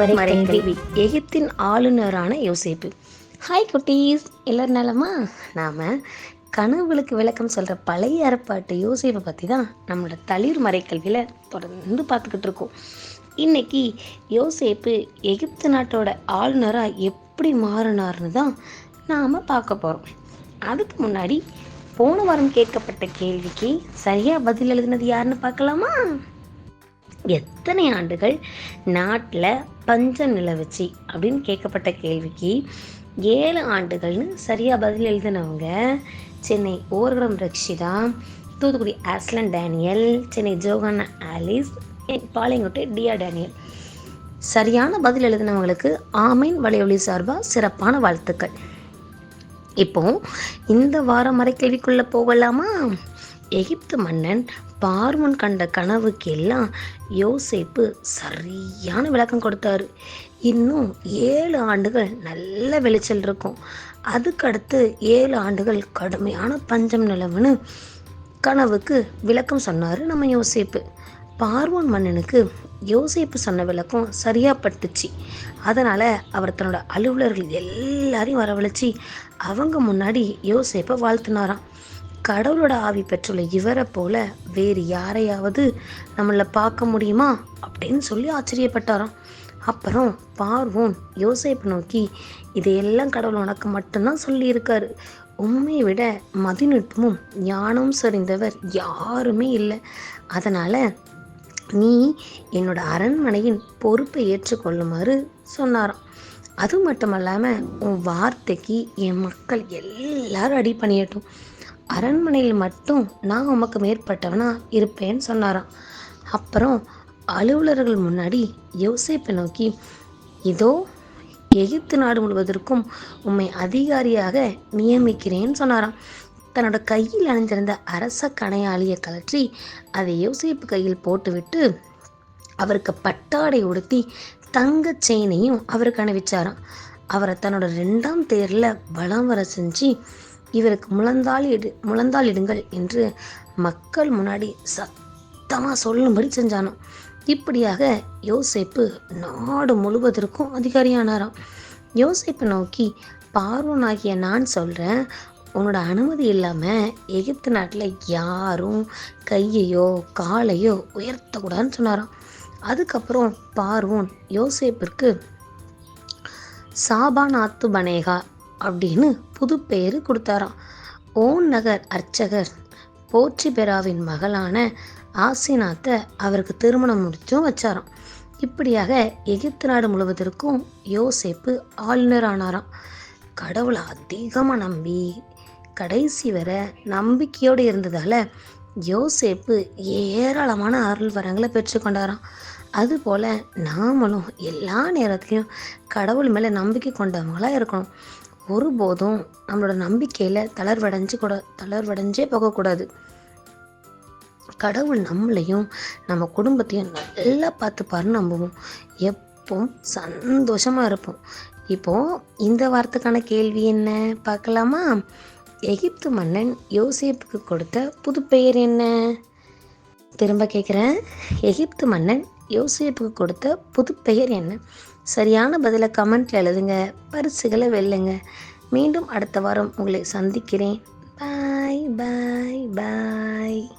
மறைக்கல்வி எகிப்தின் ஆளுநரான யோசேப்பு. ஹாய் குட்டீஸ் எல்லாரும் நலமா? நாம் கனவுகளுக்கு விளக்கம் சொல்கிற பழைய அறப்பாட்டு யோசேப்பை பற்றி தான் நம்மளோட தளிர் மறைக்கல்வியில் தொடர்ந்து பார்த்துக்கிட்டு இருக்கோம். இன்னைக்கு யோசேப்பு எகிப்து நாட்டோட ஆளுநராக எப்படி மாறினார்னு தான் நாம் பார்க்க போகிறோம் அதுக்கு முன்னாடி போன வாரம் கேட்கப்பட்ட கேள்விக்கு சரியாக பதில் எழுதினது யாருன்னு பார்க்கலாமா? எத்தனை ஆண்டுகள் நாட்டில் பஞ்சம் நிலவுச்சு அப்படின்னு கேட்கப்பட்ட கேள்விக்கு ஏழு ஆண்டுகள்னு சரியாக பதில் எழுதினவங்க Chennai ஓர்கரம் Rakshita Thoothukudi Aslan Daniel Chennai Johana Alice Palayamkottai Diya Daniel. சரியான பதில் எழுதினவங்களுக்கு ஆமீன் வலையொலி சார்பாக சிறப்பான வாழ்த்துக்கள். இப்போ இந்த வாரம் மறைக்கேள்விக்குள்ள போகலாமா? எகிப்து மன்னன் பார்வன் கண்ட கனவுக்கு எல்லாம் யோசேப்பு சரியான விளக்கம் கொடுத்தாரு. இன்னும் ஏழு ஆண்டுகள் நல்ல விளைச்சல் இருக்கும். அதுக்கடுத்து ஏழு ஆண்டுகள் கடுமையான பஞ்சம் நிலவுன்னு கனவுக்கு விளக்கம் சொன்னார் நம்ம யோசேப்பு. பார்வன் மன்னனுக்கு யோசேப்பு சொன்ன விளக்கம் சரியா பட்டுச்சு. அதனால் அவர் தன்னோட அலுவலர்கள் எல்லாரையும் வரவழைச்சி அவங்க முன்னாடி யோசேப்பை வாழ்த்தினாராம். கடவுளோட ஆவி பெற்றுள்ள இவரை போல வேறு யாரையாவது நம்மளை பார்க்க முடியுமா? அப்படின்னு சொல்லி ஆச்சரியப்பட்டாராம். அப்புறம் பார்வோன் யோசேப்பை நோக்கி இதையெல்லாம் கடவுள் உனக்கு மட்டும்தான் சொல்லியிருக்காரு. உண்மையை விட மதிநுட்பமும் ஞானம் சரிந்தவர் யாருமே இல்லை. அதனால் நீ என்னோட அரண்மனையின் பொறுப்பை ஏற்றுக்கொள்ளுமாறு சொன்னாராம். அது மட்டும் இல்லாமல் உன் வார்த்தைக்கு என் மக்கள் எல்லாரும் அடி பண்ணியட்டும் அரண்மனையில் மட்டும் நான் உமக்கு மேற்பட்டவனா இருப்பேன்னு சொன்னாராம். அப்புறம் அலுவலர்கள் முன்னாடி யோசேப்பை நோக்கி இதோ எகிப்து நாடு முழுவதற்கும் உம்மை அதிகாரியாக நியமிக்கிறேன்னு சொன்னாராம். தன்னோட கையில் அணிந்திருந்த அரச கணையாளியை கழற்றி அதை யோசிப்பு கையில் போட்டுவிட்டு அவருக்கு பட்டாடை உடுத்தி தங்க செயினையும் அவருக்கு அணிவிச்சாராம். அவரை தன்னோட ரெண்டாம் தேரில் வலம் வர செஞ்சு இவருக்கு முழந்தால் இடு முழந்தால் இடுங்கள் என்று மக்கள் முன்னாடி சத்தமாக சொல்லும்படி செஞ்சானோ இப்படியாக யோசேப்பு நாடு முழுவதற்கும் அதிகாரியானாராம். யோசேப்பை நோக்கி பார்வனாகிய நான் சொல்கிறேன் உன்னோட அனுமதி இல்லாமல் எகிப்து நாட்டில் யாரும் கையையோ காலையோ உயர்த்தக்கூடாதுன்னு சொன்னாராம். அதுக்கப்புறம் பார்வோன் யோசேப்பிற்கு சாபானாத்து பனேகா அப்படின்னு புது பெயர் கொடுத்தாராம். ஓன் நகர் அர்ச்சகர் போற்றி பெராவின் மகளான ஆசினாத்தை அவருக்கு திருமணம் முடிச்சும் வச்சாராம். இப்படியாக எகிப்து நாடு முழுவதற்கும் யோசேப்பு ஆளுநர் ஆனாராம் கடவுளை அதிகமாக நம்பி கடைசி வரை நம்பிக்கையோடு இருந்ததால் யோசேப்பு ஏராளமான அருள் வரங்களை பெற்றுக்கொண்டாராம் அதுபோல் நாமளும் எல்லா நேரத்துலையும் கடவுள் மேலே நம்பிக்கை கொண்டவங்களாக இருக்கணும். ஒருபோதும் நம்மளோட நம்பிக்கையில் தளர்வடைஞ்சு கூட தளர்வடைஞ்சே போகக்கூடாது. கடவுள் நம்மளையும் நம்ம குடும்பத்தையும் நல்லா பார்த்துப்பாருன்னு நம்புவோம். எப்பவும் சந்தோஷமாக இருப்போம். இப்போது இந்த வாரத்துக்கான கேள்வி என்ன? பார்க்கலாமா? எகிப்து மன்னன் யோசேப்புக்கு கொடுத்த புது பெயர் என்ன? திரும்ப கேட்குறேன் எகிப்து மன்னன் யோசேப்புக்கு கொடுத்த புது பெயர் என்ன? சரியான பதிலை கமெண்ட்ல எழுதுங்க. பரிசுகளை வெல்லுங்க. மீண்டும் அடுத்த வாரம் உங்களை சந்திக்கிறேன். பாய் பாய் பாய்